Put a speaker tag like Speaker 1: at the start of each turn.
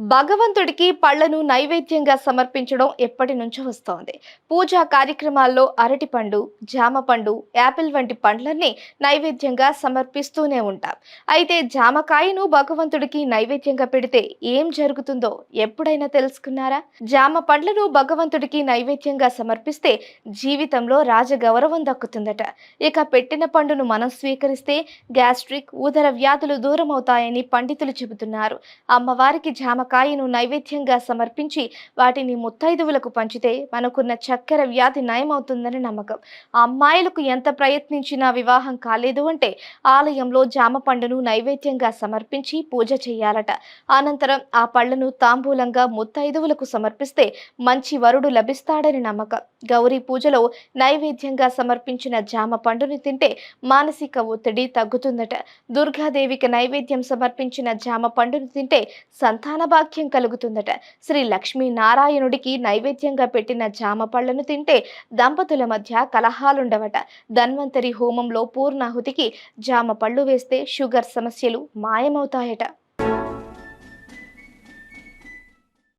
Speaker 1: భగవంతుడికి పళ్ళను నైవేద్యంగా సమర్పించడం ఎప్పటి నుంచో వస్తోంది. పూజా కార్యక్రమాల్లో అరటిపండు జామ పండు యాపిల్ వంటి పండ్లన్నీ నైవేద్యంగా సమర్పిస్తూనే ఉంటాం. అయితే జామకాయను భగవంతుడికి నైవేద్యంగా పెడితే ఏం జరుగుతుందో ఎప్పుడైనా తెలుసుకున్నారా? జామ పండ్లను భగవంతుడికి నైవేద్యంగా సమర్పిస్తే జీవితంలో రాజగౌరవం దక్కుతుందట. ఇక పెట్టిన పండును మనం స్వీకరిస్తే గ్యాస్ట్రిక్ ఉదర వ్యాధులు దూరం అవుతాయని పండితులు చెబుతున్నారు. అమ్మవారికి కాయను నైవేద్యంగా సమర్పించి వాటిని ముత్తైదువులకు పంచితే మనకున్న చక్కెర వ్యాధి నయమవుతుందని నమ్మకం. ఆ అమ్మాయిలకు ఎంత ప్రయత్నించినా వివాహం కాలేదు అంటే ఆలయంలో జామ పండును నైవేద్యంగా సమర్పించి పూజ చేయాలట. అనంతరం ఆ పళ్ళను తాంబూలంగా ముత్తైదువులకు సమర్పిస్తే మంచి వరుడు లభిస్తాడని నమ్మకం. గౌరీ పూజలో నైవేద్యంగా సమర్పించిన జామ పండుని తింటే మానసిక ఒత్తిడి తగ్గుతుందట. దుర్గాదేవికి నైవేద్యం సమర్పించిన జామ పండును తింటే సంతాన సౌభాగ్యం కలుగుతుందట. శ్రీ లక్ష్మీ నారాయణుడికి నైవేద్యంగా పెట్టిన జామ పళ్ళను తింటే దంపతుల మధ్య కలహాలుండవట. ధన్వంతరి హోమంలో పూర్ణాహుతికి జామ పళ్ళు వేస్తే షుగర్ సమస్యలు మాయమవుతాయట.